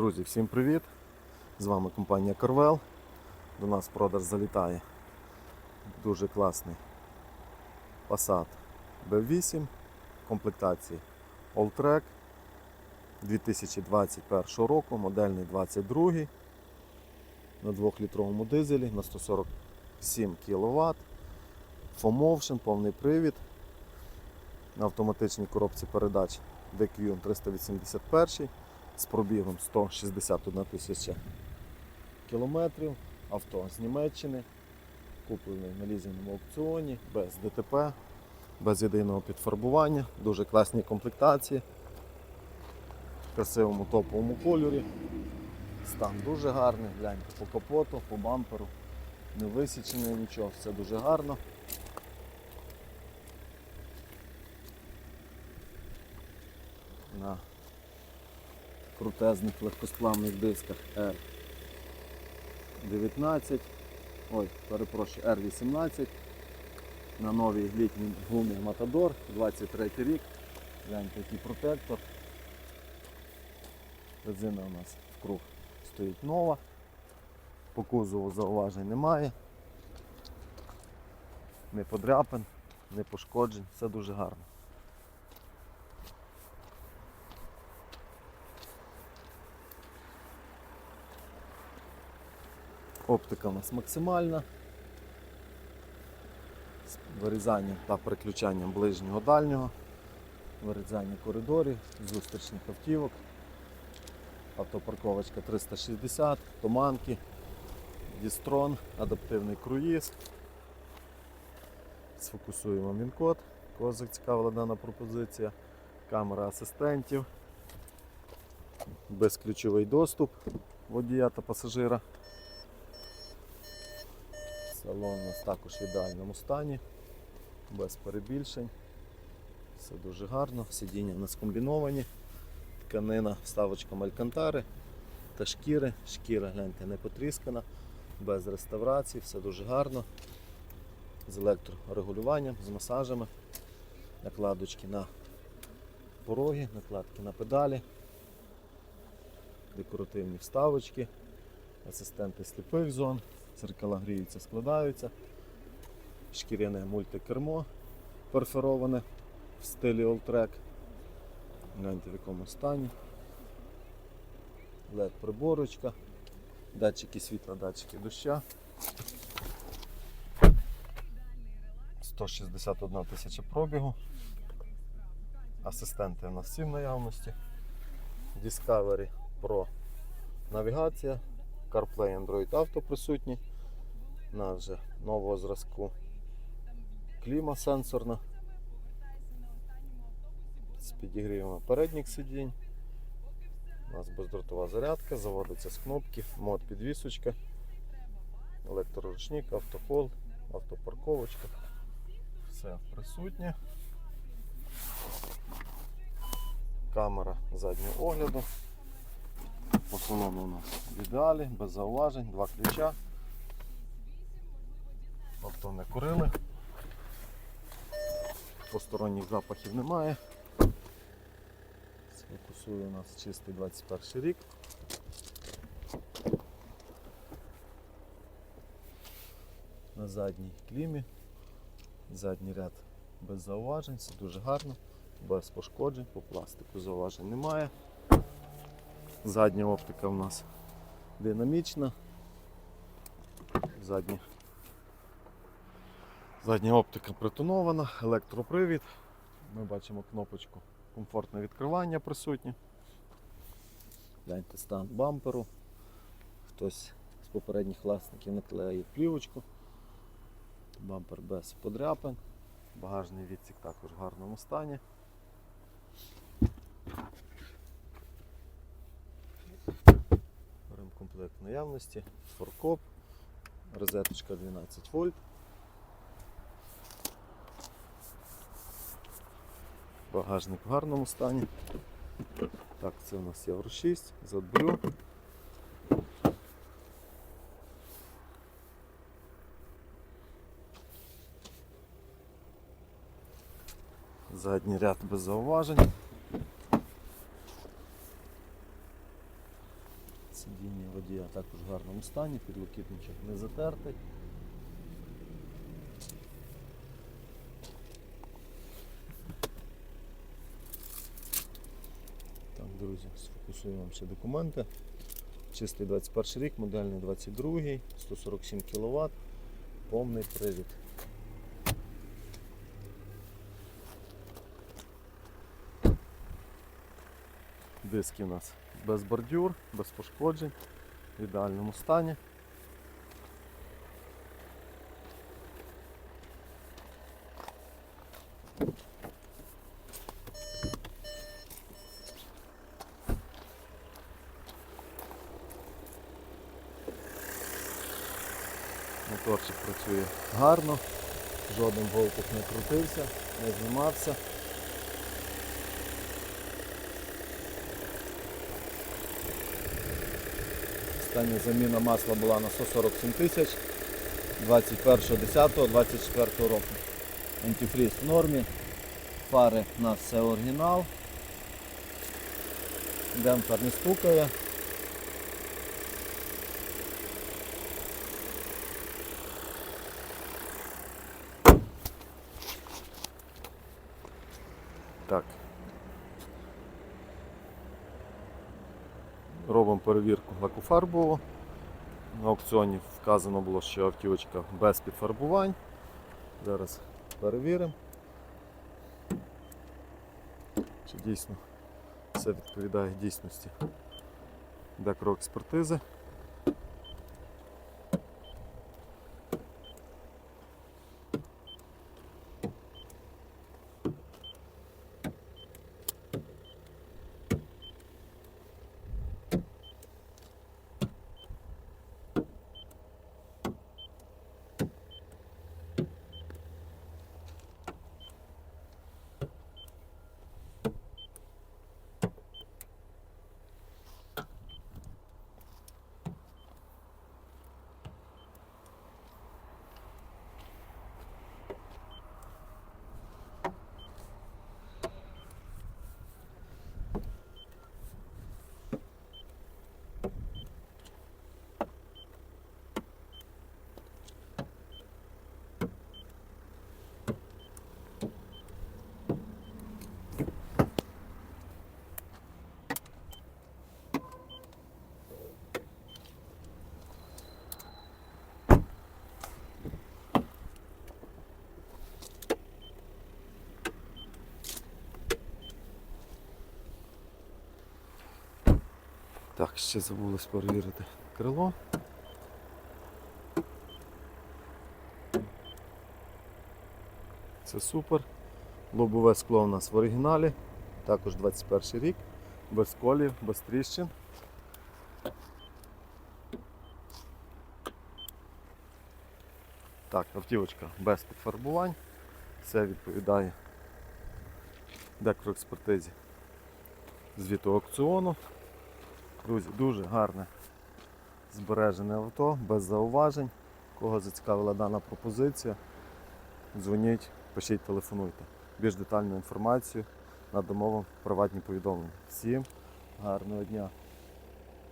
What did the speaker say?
Друзі, всім привіт! З вами компанія Corvel. До нас продаж залітає дуже класний Passat B8 комплектації Alltrack 2021 року, модельний 22 на 2-літровому дизелі на 147 кВт. FOMotion, повний привід на автоматичній коробці передач DQ 381 з пробігом 161 тисяча кілометрів. Авто з Німеччини, куплений на лізинному аукціоні, без ДТП, без єдиного підфарбування, дуже класні комплектації, в красивому топовому кольорі. Стан дуже гарний, гляньте по капоту, по бамперу, не висічене нічого, все дуже гарно. На крутезних легкосплавних дисках R19, ой, перепрошую, R18 на новій літній гумі Matador 23 рік. Гляньте, який протектор. Резина у нас в круг стоїть нова. По кузову зауважень немає. Не подряпин, не пошкоджень, все дуже гарно. Оптика у нас максимальна. З вирізанням та переключанням ближнього дальнього, вирізання коридорів, зустрічних автівок, автопарковочка 360, томанки, дістрон, адаптивний круїз. Сфокусуємо він-код, кого зацікавила дана пропозиція, камера асистентів, безключовий доступ водія та пасажира. Салон у нас також в ідеальному стані, без перебільшень. Все дуже гарно, сидіння у нас комбіновані, тканина, вставочка малькантари та шкіри. Шкіра, гляньте, не потріскана, без реставрації, все дуже гарно. З електрорегулюванням, з масажами, накладочки на пороги, накладки на педалі, декоративні вставочки, асистенти сліпих зон. Церкала гріються, складаються. Шкіряне мультикермо перфороване в стилі Alltrack. Гляньте в якому стані. LED приборочка, датчики світла, датчики доща. 161 тисяча пробігу. Асистенти у нас всі в наявності. Discovery Pro навігація. CarPlay Android Auto присутній. Нас вже нового зразку кліма сенсорна. З підігрівами передніх сидінь. У нас бездротова зарядка, заводиться з кнопки, мод підвісочка, електроручник, автохол, автопарковочка. Все присутнє. Камера заднього огляду. По салону у нас в ідеалі, без зауважень, два ключа. Авто не курили. Посторонніх запахів немає. Фокусує у нас чистий 21 рік. На задній клімі. Задній ряд без зауважень, все дуже гарно, без пошкоджень, по пластику зауважень немає. Задня оптика у нас динамічна. Задня, задня оптика притонована, електропривід. Ми бачимо кнопочку комфортне відкривання присутнє. Гляньте стан бамперу. Хтось з попередніх власників наклеїв плівочку. Бампер без подряпин. Багажний відсік також в гарному стані. Ремкомплект наявності, форкоп, розеточка 12 вольт. Багажник в гарному стані. Так, це у нас Євро 6, задблю. Задній ряд без зауважень. Сидіння водія також в гарному стані, підлокітничок не затертий. Друзі, сфокусуємо ще документи. Чистий 21 рік, модельний 22, 147 кВт, повний привід. Диски у нас без бордюр, без пошкоджень, в ідеальному стані. Моторчик працює гарно, жоден болтик не крутився, не знімався. Остання заміна масла була на 147 тисяч 21.10.24 року. Антифріз в нормі. Фари у нас все оригінал. Демпфер не стукає. Так. Робимо перевірку лакофарбову. На аукціоні вказано було, що автівочка без підфарбувань. Зараз перевіримо, чи дійсно все відповідає дійсності. Де експертизи. Так, ще забулось перевірити крило. Це супер. Лобове скло у нас в оригіналі, також 21 рік, без колів, без тріщин. Так, автівочка без підфарбувань, все відповідає декроекспертизі звіту аукціону. Друзі, дуже гарне збережене авто, без зауважень. Кого зацікавила дана пропозиція, дзвоніть, пишіть, телефонуйте. Більш детальну інформацію надамо вам приватні повідомлення. Всім гарного дня!